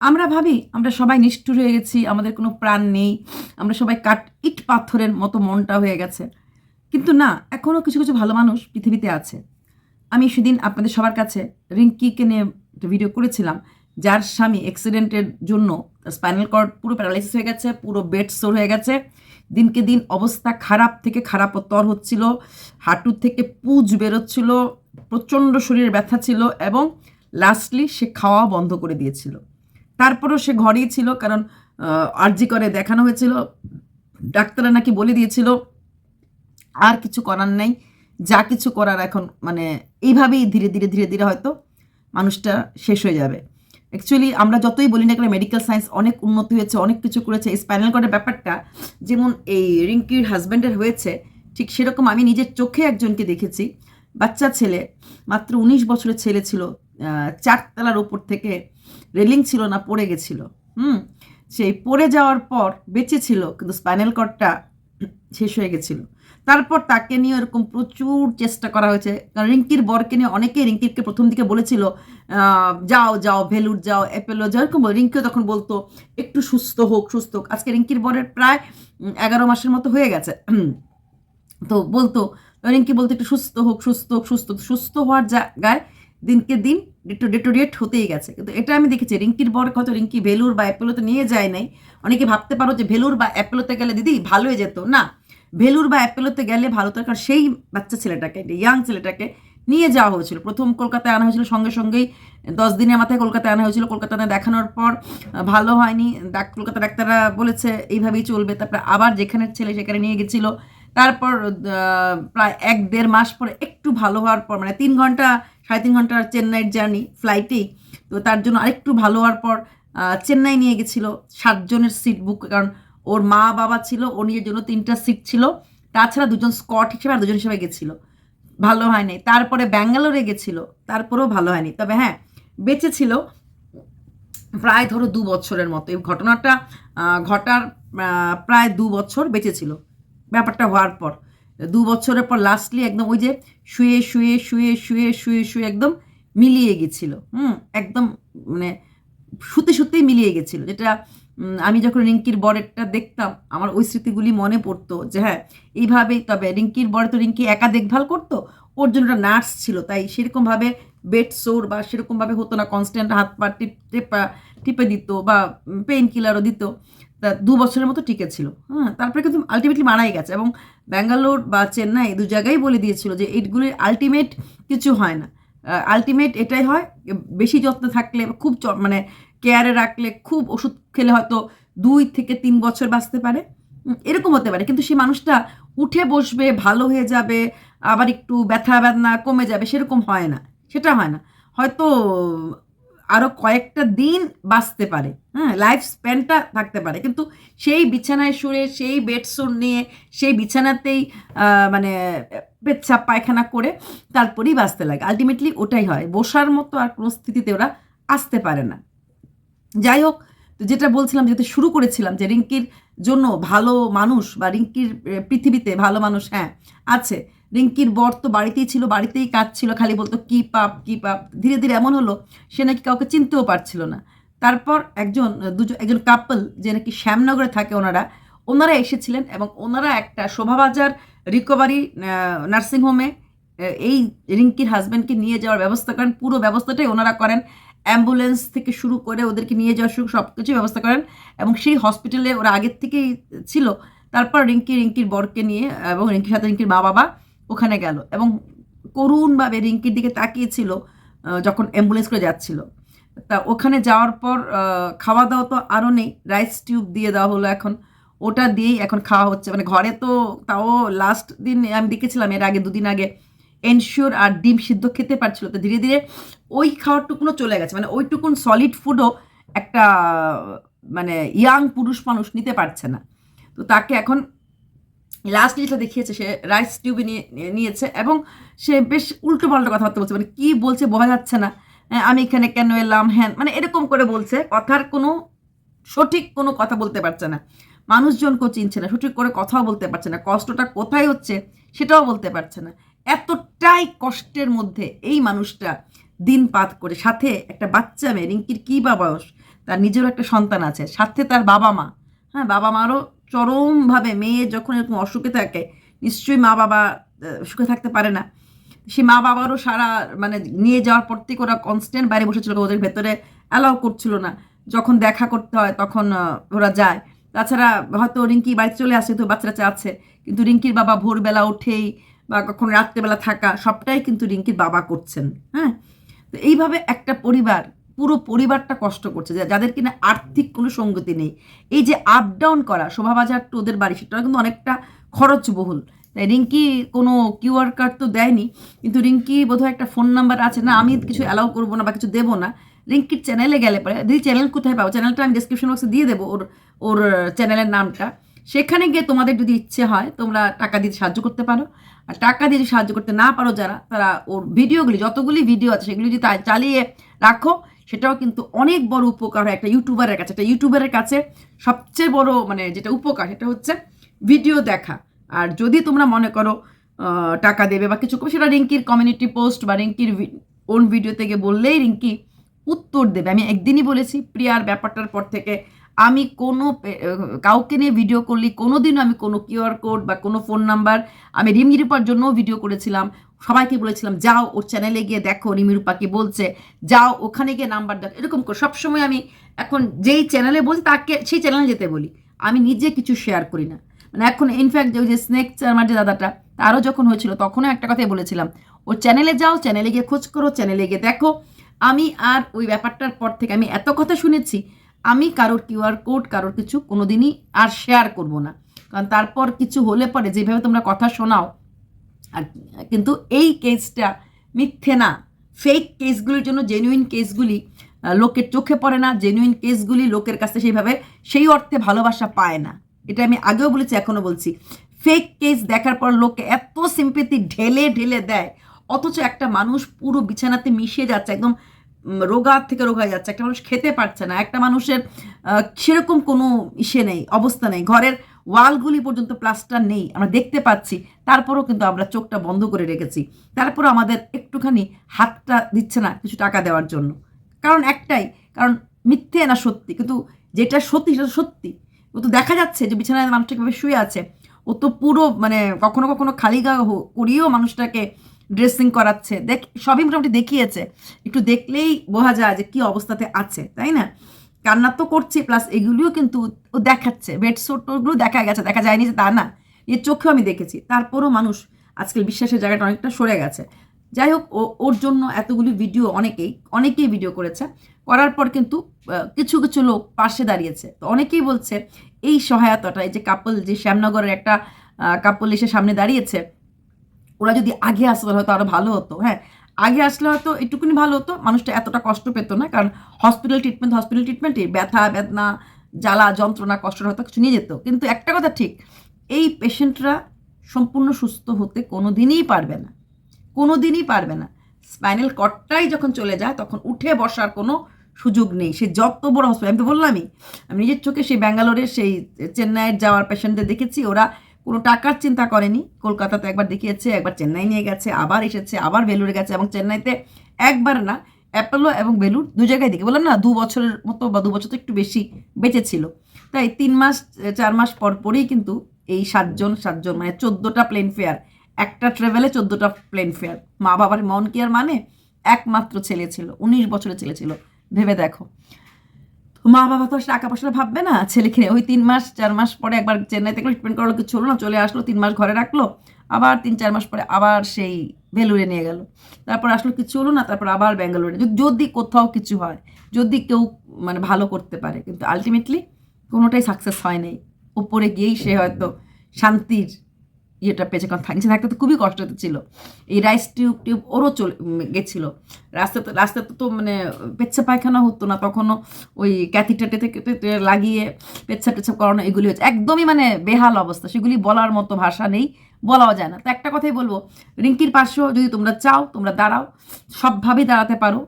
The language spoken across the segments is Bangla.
আমরা ভাবি, আমরা সবাই নিষ্ঠুর হয়ে গেছি, আমাদের কোনো প্রাণ নেই, আমরা সবাই কাট ইট পাথরের মতো মনটা হয়ে গেছে। কিন্তু না এখনও কিছু কিছু ভালো মানুষ পৃথিবীতে আছে। আমি সেদিন আপনাদের সবার কাছে রিঙ্কিকে নিয়ে একটা ভিডিও করেছিলাম, যার স্বামী অ্যাক্সিডেন্টের জন্য স্পাইনাল কর্ড পুরো প্যারালাইসিস হয়ে গেছে, পুরো বেড সোর হয়ে গেছে। দিনকে দিন অবস্থা খারাপ থেকে খারাপতর হচ্ছিল, হাঁটুর থেকে পুজ বেরোচ্ছিল, প্রচণ্ড শরীরে ব্যথা ছিল এবং লাস্টলি সে খাওয়া বন্ধ করে দিয়েছিল। তারপরেও সে ঘরেই ছিল, কারণ আর্জি করে দেখানো হয়েছিল। ডাক্তাররা নাকি বলে দিয়েছিল, আর কিছু করার নেই, যা কিছু করার এখন মানে এইভাবেই ধীরে ধীরে ধীরে ধীরে হয়তো মানুষটা শেষ হয়ে যাবে। অ্যাকচুয়ালি আমরা যতই বলি না কেন মেডিকেল সায়েন্স অনেক উন্নতি হয়েছে, অনেক কিছু করেছে। এই স্পাইনাল কর্ডের ব্যাপারটা, যেমন এই রিঙ্কির হাজব্যান্ডের হয়েছে, ঠিক সেরকম আমি নিজের চোখে একজনকে দেখেছি, বাচ্চা ছেলে, মাত্র উনিশ বছরের ছেলে ছিল চারতলার ওপর থেকে রেলিং ছিল না, পড়ে গেছিল। হুম? সেই পড়ে যাওয়ার পর বেঁচে ছিল, কিন্তু স্পাইনাল কর্ডটা শেষ হয়ে গেছিল। তারপর তাকে নিয়ে এরকম প্রচুর চেষ্টা করা হয়েছে। কারণ রিঙ্কির বরকে নিয়ে অনেকেই রিঙ্কিরকে প্রথম দিকে বলেছিল যাও যাও, ভেলুর যাও, অ্যাপেলো যাও, এরকম। রিঙ্কিও তখন বলতো, একটু সুস্থ হোক সুস্থ হোক। আজকে রিঙ্কির বরের প্রায় এগারো মাসের মতো হয়ে গেছে। তো বলতো, রিঙ্কি বলতো, একটু সুস্থ হোক সুস্থ হোক, সুস্থ সুস্থ হওয়ার জায়গায় দিনকে দিন ডেটো, ডেটোরিয়েট হতেই গেছে। কিন্তু এটা আমি দেখেছি, রিঙ্কির বর হয়তো রিঙ্কি ভেলুর বা অ্যাপেলোতে নিয়ে যায় নাই। অনেকে ভাবতে পারো যে ভেলুর বা অ্যাপেলোতে গেলে দিদি ভালো হয়ে যেত। না, ভেলুর বা অ্যাপেলোতে গেলে ভালো তো কারণ সেই বাচ্চা ছেলেটাকে ইয়াং ছেলেটাকে নিয়ে যাওয়া হয়েছিল। প্রথম কলকাতায় আনা হয়েছিল সঙ্গে সঙ্গেই, দশ দিনের মাথায় কলকাতায় আনা হয়েছিল। কলকাতাতে দেখানোর পর ভালো হয়নি। ডাক, কলকাতা ডাক্তাররা বলেছে, এইভাবেই চলবে। তারপরে আবার যেখানে ছেলে সেখানে নিয়ে গেছিল। তারপর প্রায় এক দেড় মাস পরে একটু ভালো হওয়ার পর মানে তিন ঘণ্টা, সাড়ে তিন ঘণ্টার চেন্নাইয়ের জার্নি ফ্লাইটেই তো তার জন্য আরেকটু ভালো হওয়ার পর চেন্নাই নিয়ে গেছিল সাতজনের সিট বুক কারণ ওর মা বাবা ছিল, ও নিজের জন্য তিনটা সিট ছিল। তাছাড়া দুজন স্কট হিসেবে আর দুজন হিসেবে গেছিল। ভালো হয়নি। তারপরে ব্যাঙ্গালোরে গেছিল, তারপরেও ভালো হয়নি। তবে হ্যাঁ বেঁচে ছিল প্রায় ধরো দু বছরের মতো। এই ঘটনাটা ঘটার প্রায় দু বছর বেঁচে ছিল। ব্যাপারটা হওয়ার পর, দু বছরের পর লাস্টলি একদম ওই যে শুয়ে শুয়ে শুয়ে শুয়ে শুয়ে শুয়ে একদম মিলিয়ে গেছিল। হুম, একদম মানে শুতে, শুতেই মিলিয়ে গেছিল। যেটা আমি যখন রিঙ্কির বরেরটা দেখতাম, আমার ওই স্মৃতিগুলি মনে পড়তো যে হ্যাঁ এইভাবেই তবে রিঙ্কির বরে তো রিঙ্কি একা দেখভাল করতো, ওর জন্য একটা নার্স ছিল। তাই সেরকমভাবে বেড সোর বা সেরকমভাবে হতো না কনস্ট্যান্ট হাত পা টিপ, টেপা দিত বা পেইন কিলারও দিত। দু বছরের মতো টিকে ছিল হ্যাঁ তারপরে কিন্তু আলটিমেটলি মারাই গেছে এবং ব্যাঙ্গালোর বা চেন্নাই দু জায়গায় বলে দিয়েছিল যে এইগুলির আলটিমেট কিছু হয় না। আলটিমেট এটাই হয়, বেশি যত্ন থাকলে খুব মানে কেয়ারে রাখলে খুব ওষুধ খেলে হয়তো দুই থেকে তিন বছর বাঁচতে পারে। এরকম হতে পারে, কিন্তু সেই মানুষটা উঠে বসবে, ভালো হয়ে যাবে, আবার একটু ব্যথা বেদনা কমে যাবে, সেরকম হয় না, সেটা হয় না। হয়তো আরও কয়েকটা দিন বাঁচতে পারে। হ্যাঁ লাইফ স্প্যানটা থাকতে পারে। কিন্তু সেই বিছানায় শুয়ে, সেই বেডশোর নিয়ে, সেই বিছানাতেই মানে পেচ্ছাপ পায়খানা করে তারপরেই বাঁচতে লাগে। আলটিমেটলি ওটাই হয়। বসার মতো আর কোনো স্থিতিতে ওরা আসতে পারে না। যাই হোক, তো যেটা বলছিলাম যেটা শুরু করেছিলাম যে রিঙ্কির জন্য ভালো মানুষ বা রিঙ্কির পৃথিবীতে ভালো মানুষ হ্যাঁ আছে রিঙ্কির বর তো বাড়িতেই ছিল, বাড়িতেই কাজ ছিল, খালি বলতো কি পাপ কি পাপ ধীরে ধীরে এমন হলো সে নাকি কাউকে চিনতেও পারছিল না। তারপর একজন, দুজন, একজন কাপল যে নাকি শ্যামনগরে থাকে ওনারা ওনারা এসেছিলেন এবং ওনারা একটা শোভাবাজার রিকভারি নার্সিংহোমে এই রিঙ্কির হাজব্যান্ডকে নিয়ে যাওয়ার ব্যবস্থা করেন। পুরো ব্যবস্থাটাই ওনারা করেন। অ্যাম্বুলেন্স থেকে শুরু করে ওদেরকে নিয়ে যাওয়ার শুরু সব কিছু ব্যবস্থা করেন এবং সেই হসপিটালে ওরা আগের থেকেই ছিল। তারপর রিঙ্কি, রিঙ্কির বরকে নিয়ে এবং রিঙ্কির সাথে রিঙ্কির মা বাবা ওখানে গেল এবং করুণভাবে রিঙ্কির দিকে তাকিয়েছিল যখন অ্যাম্বুলেন্স করে যাচ্ছিল। তা ওখানে যাওয়ার পর খাওয়া দাওয়া তো আরও নেই রাইস টিউব দিয়ে দেওয়া হলো এখন। ওটা দিয়েই এখন খাওয়া হচ্ছে। মানে ঘরে তো তাও লাস্ট দিন আমি দেখেছিলাম, এর আগে দুদিন আগে এনশিওর আর ডিম সিদ্ধ খেতে পারছিল। তো ধীরে ধীরে ওই খাওয়ার খাওয়ারটুকুনও চলে গেছে। মানে ওইটুকুন সলিড ফুডও একটা মানে ইয়াং পুরুষ মানুষ নিতে পারছে না। তো তাকে এখন লাস্ট যেটা দেখিয়েছে সে রাইস টিউবে নিয়ে নিয়ে- নিয়েছে এবং সে বেশ উল্টো পাল্টা কথাবার্তা বলছে। মানে কি বলছে বোঝা যাচ্ছে না। হ্যাঁ, আমি এখানে কেন এলাম? হ্যাঁ মানে এরকম করে বলছে। কথার কোনো সঠিক কোনো কথা বলতে পারছে না। মানুষজনকেও চিনছে না সঠিক করে কথাও বলতে পারছে না। কষ্টটা কোথায় হচ্ছে সেটাও বলতে পারছে না। এতটাই কষ্টের মধ্যে এই মানুষটা দিন পাত করে সাথে একটা বাচ্চা মেয়ে রিঙ্কির কী বা বয়স? তার নিজেরও একটা সন্তান আছে সাথে তার বাবা মা। হ্যাঁ বাবা মারও চরমভাবে মেয়ে যখন এরকম অসুখে থাকে, নিশ্চয়ই মা বাবা সুখে থাকতে পারে না। সে মা বাবারও সারা মানে নিয়ে যাওয়ার পর থেকে ওরা কনস্ট্যান্ট বাইরে বসেছিল, ওদের ভেতরে অ্যালাউ করছিল না। যখন দেখা করতে হয় তখন ওরা যায়। তাছাড়া হয়তো রিঙ্কি বাড়িতে চলে আসে, তো বাচ্চা কাচ্চা আছে। কিন্তু রিঙ্কির বাবা ভোরবেলা উঠেই বা কখন রাত্রেবেলা থাকা, সবটাই কিন্তু রিঙ্কির বাবা করছেন হ্যাঁ? তো এইভাবে একটা পরিবার পুরো পরিবারটা কষ্ট করছে যাদের কিনা আর্থিক কোনো সঙ্গতি নেই। এই যে আপ ডাউন করা শোভাবাজার টু ওদের বাড়ি সেটা কিন্তু অনেকটা খরচবহুল। তাই রিঙ্কি কোনো কিউআর কার্ড তো দেয়নি, কিন্তু রিঙ্কি বোধহয় একটা ফোন নাম্বার আছে, না, আমি কিছু অ্যালাউ করব না বা কিছু দেবো না। রিঙ্কির চ্যানেলে গেলে পরে, দিদি চ্যানেল কোথায় পাবো? চ্যানেলটা আমি ডিসক্রিপশন বক্সে দিয়ে দেবো ওর ওর চ্যানেলের নামটা। সেখানে গিয়ে তোমাদের যদি ইচ্ছে হয়, তোমরা টাকা দিতে সাহায্য করতে পারো। আর টাকা দিয়ে সাহায্য করতে না পারো যারা, তারা ওর ভিডিওগুলি যতগুলি ভিডিও আছে, সেগুলি যদি চালিয়ে রাখো সেটাও কিন্তু অনেক বড় উপকার হয় একটা ইউটিউবারের কাছে। একটা ইউটিউবারের কাছে সবচেয়ে বড় মানে যেটা উপকার, সেটা হচ্ছে ভিডিও দেখা। আর যদি তোমরা মনে করো টাকা দেবে বা কিছু সেটা রিঙ্কির কমিউনিটি পোস্ট বা রিঙ্কির ওন ভিডিও থেকে বললেই রিঙ্কি উত্তর দেবে। আমি একদিনই বলেছি, প্রিয়ার ব্যাপারটার পর থেকে আমি কোনো কাউকে নিয়ে ভিডিও করলি কোনো দিনও আমি কোনো কিউআর কোড বা কোনো ফোন নাম্বার আমি রিমজিরুপার জন্যও ভিডিও করেছিলাম। সবাইকে বলেছিলাম, যাও ওর চ্যানেলে গিয়ে দেখো রিমিরূপা কি বলছে, যাও ওখানে গিয়ে নাম্বার দেখো এরকম করে সবসময় আমি এখন যেই চ্যানেলে বলছি তাকে সেই চ্যানেলে যেতে বলি। আমি নিজে কিছু শেয়ার করি না। মানে এখন ইনফ্যাক্ট ওই যে স্নেক আমার যে দাদাটা, তারও যখন হয়েছিল, তখনও একটা কথাই বলেছিলাম, ওর চ্যানেলে যাও চ্যানেলে গিয়ে খোঁজ করো চ্যানেলে গিয়ে দেখো। আমি আর ওই ব্যাপারটার পর থেকে আমি এত কথা শুনেছি, আমি কারোর কিউআর কোড কারোর কিছু কোনোদিনই আর শেয়ার করব না। কারণ তারপর কিছু হলে পরে যেভাবে তোমরা কথা শোনাও আর, কিন্তু এই কেসটা মিথ্যে না। ফেক কেসগুলির জন্য জেনুইন কেসগুলি লোকের চোখে পড়ে না। জেনুইন কেসগুলি লোকের কাছে সেইভাবে, সেই অর্থে ভালোবাসা পায় না। এটা আমি আগেও বলেছি, এখনও বলছি। ফেক কেস দেখার পর লোককে এত সিম্পেতি ঢেলে ঢেলে দেয়, অথচ একটা মানুষ পুরো বিছানাতে মিশে যাচ্ছে, একদম রোগা থেকে রোগা যাচ্ছে। একটা মানুষ খেতে পারছে না, একটা মানুষের সেরকম কোনো ইসে নেই, অবস্থা নেই। ঘরের ওয়ালগুলি পর্যন্ত প্লাস্টার নেই, আমরা দেখতে পাচ্ছি, তারপরেও কিন্তু আমরা চোখটা বন্ধ করে রেখেছি। তারপর আমাদের একটুখানি হাতটা দিচ্ছে না কিছু টাকা দেওয়ার জন্য। কারণ একটাই, কারণ মিথ্যে না সত্যি, কিন্তু যেটা সত্যি সেটা সত্যি। ও তো দেখা যাচ্ছে যে বিছানায় মানুষটা কীভাবে শুয়ে আছে। ও তো পুরো মানে কখনো কখনো খালি গা করিয়েও মানুষটাকে ড্রেসিং করাচ্ছে। দেখ, সবই মোটামুটি দেখিয়েছে। একটু দেখলেই বোঝা যায় যে কি অবস্থাতে আছে, তাই না? কান্না তো করছে প্লাস এগুলিও কিন্তু ও দেখাচ্ছে। বেডশোটগুলো দেখা গেছে, দেখা যায়নি যে তা না। এর চোখেও আমি দেখেছি। তারপরও মানুষ আজকাল বিশ্বাসের জায়গাটা অনেকটা সরে গেছে। যাই হোক, ও, ওর জন্য এতগুলি ভিডিও অনেকেই অনেকেই ভিডিও করেছে। করার পর কিন্তু কিছু কিছু লোক পাশে দাঁড়িয়েছে। তো অনেকেই বলছে, এই সহায়তাটা, এই যে কাপল যে শ্যামনগরের একটা কাপল এসে সামনে দাঁড়িয়েছে, ওরা যদি আগে আসলে হয়তো আরও ভালো হতো হ্যাঁ? আগে আসলে হয়তো একটুকুনি ভালো হতো, মানুষটা এতটা কষ্ট পেতো না, কারণ হসপিটাল ট্রিটমেন্ট হসপিটাল ট্রিটমেন্টে ব্যথা, বেদনা, জ্বালা, যন্ত্রণা, কষ্ট হয়তো কিছু নিয়ে যেত। কিন্তু একটা কথা ঠিক, এই পেশেন্টরা সম্পূর্ণ সুস্থ হতে কোনো দিনই পারবে না কোনো দিনই পারবে না। স্পাইনাল কর্ডটাই যখন চলে যায়, তখন উঠে বসার কোনো সুযোগ নেই। সে যত বড় হসপিটাল আমি তো বললামই, আমি নিজের চোখে সেই ব্যাঙ্গালোরের সেই চেন্নাইয়ের যাওয়ার পেশেন্টদের দেখেছি, ওরা কোনো টাকার চিন্তা করেনি। কলকাতাতে একবার দেখিয়েছে, একবার চেন্নাই নিয়ে গেছে, আবার এসেছে, আবার বেলুড়ে গেছে এবং চেন্নাইতে একবার না, অ্যাপোলো এবং বেলুর দু জায়গায় দেখে বললাম না, দু বছরের মতো বা দু বছর তো একটু বেশি বেঁচে ছিল তাই তিন মাস, চার মাস পর পরেই কিন্তু এই সাতজন সাতজন মানে চোদ্দোটা প্লেন ফেয়ার একটা ট্রেভেলে চোদ্দোটা প্লেন ফেয়ার মা বাবার মন কেয়ার মানে? একমাত্র ছেলে ছিল, উনিশ বছরের ছেলে ছিল। ভেবে দেখো। মা বাবা তো টাকা পয়সা ভাববে না। ছেলেকে। ওই তিন মাস, চার মাস পরে একবার চেন্নাইতে ট্রিটমেন্ট করালো কিছু হলো না চলে আসলো, তিন মাস ঘরে রাখল, আবার তিন, চার মাস পরে আবার সেই ভেলুরে নিয়ে গেল। তারপর আসলো কিছু হলো না, তারপর আবার ব্যাঙ্গালোরে। যদি কোথাও কিছু হয়, যদি কেউ মানে ভালো করতে পারে, কিন্তু আলটিমেটলি কোনোটাই সাকসেস হয় নাই। ওপরে গিয়েই সে হয়তো শান্তির ইয়েটা পেয়েছে, কারণ থাকছে থাকতে তো খুবই কষ্ট ছিল। এই রাইস টিউব টিউব ওরও চলে গেছিল। রাস্তাতে রাস্তাতে তো মানে পেচ্ছা পায়খানা হতো না, তখনও ওই ক্যাথিটাটে থেকে লাগিয়ে পেচ্ছাপ টেচ্ছাপ করানো এগুলি হচ্ছে একদমই মানে বেহাল অবস্থা, সেগুলি বলার মতো ভাষা নেই, বলাও যায় না। তো একটা কথাই বলব, রিঙ্কির পাশেও যদি তোমরা চাও, তোমরা দাঁড়াও, সবভাবেই দাঁড়াতে পারো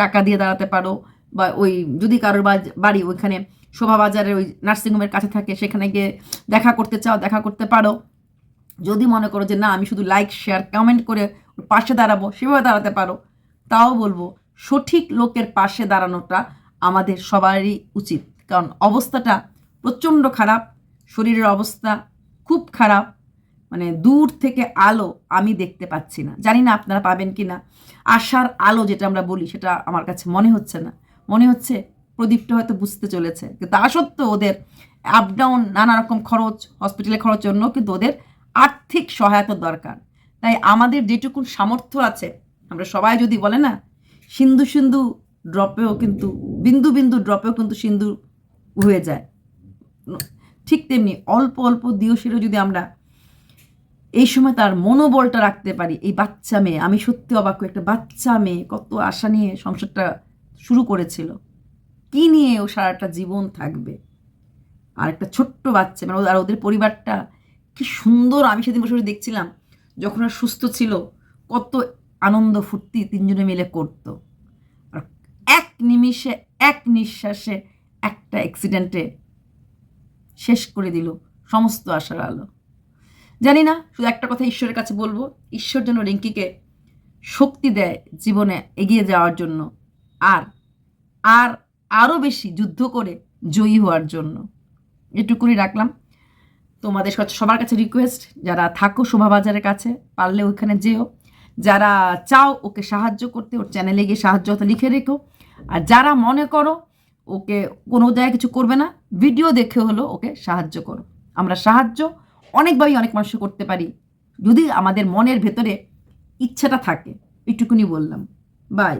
টাকা দিয়ে দাঁড়াতে পারো, বা ওই যদি কারোর বাড়ি ওইখানে শোভাবাজারের ওই নার্সিংহোমের কাছে থাকে, সেখানে গিয়ে দেখা করতে চাও, দেখা করতে পারো। যদি মনে করো যে না, আমি শুধু লাইক শেয়ার কমেন্ট করে পাশে দাঁড়াবো, সেভাবে দাঁড়াতে পারো, তাও বলব সঠিক লোকের পাশে দাঁড়ানোটা আমাদের সবারই উচিত। কারণ অবস্থাটা প্রচণ্ড খারাপ, শরীরের অবস্থা খুব খারাপ মানে দূর থেকে আলো আমি দেখতে পাচ্ছি না। জানি না আপনারা পাবেন কি না আশার আলো যেটা আমরা বলি, সেটা আমার কাছে মনে হচ্ছে না। মনে হচ্ছে প্রদীপটা হয়তো বুঝতে চলেছে। কিন্তু তা সত্ত্বেও ওদের আপ ডাউন নানা রকম খরচ হসপিটালে খরচ জন্য কিন্তু ওদের আর্থিক সহায়তা দরকার। তাই আমাদের যেটুকুন সামর্থ্য আছে, আমরা সবাই যদি বলে না, সিন্ধু সিন্ধু ড্রপেও কিন্তু, বিন্দু বিন্দু ড্রপেও কিন্তু সিন্ধু হয়ে যায়। ঠিক তেমনি অল্প অল্প দিয়সেরও যদি আমরা এই সময় তার মনোবলটা রাখতে পারি, এই বাচ্চা মেয়ে, আমি সত্যি অবাক একটা বাচ্চা মেয়ে কত আশা নিয়ে সংসারটা শুরু করেছিল। কি নিয়ে ও সারাটা জীবন থাকবে? আর একটা ছোট্ট বাচ্চা মানে আর ওদের পরিবারটা কি সুন্দর আমি সেদিন বসে বসে দেখছিলাম যখন আর সুস্থ ছিল, কত আনন্দ ফুর্তি তিনজনে মিলে করতো। আর এক নিমিষে, এক নিঃশ্বাসে একটা অ্যাক্সিডেন্টে শেষ করে দিল সমস্ত আশার আলো। জানি না, শুধু একটা কথা ঈশ্বরের কাছে বলব, ঈশ্বর যেন রিঙ্কিকে শক্তি দেয় জীবনে এগিয়ে যাওয়ার জন্য, আর আর আরও বেশি যুদ্ধ করে জয়ী হওয়ার জন্য। এটুকুনি রাখলাম। তোমাদের সবার কাছে রিকোয়েস্ট যারা থাকো শোভাবাজারের কাছে, পারলে ওইখানে যেও। যারা চাও ওকে সাহায্য করতে, ওর চ্যানেলে গিয়ে সাহায্য লিখে রেখো। আর যারা মনে করো ওকে কোনো জায়গায় কিছু করবে না ভিডিও দেখে হলো ওকে সাহায্য করো। আমরা সাহায্য অনেকভাবেই অনেক মানুষ করতে পারি। যদি আমাদের মনের ভেতরে ইচ্ছাটা থাকে, এইটুকুনি বললাম। বাই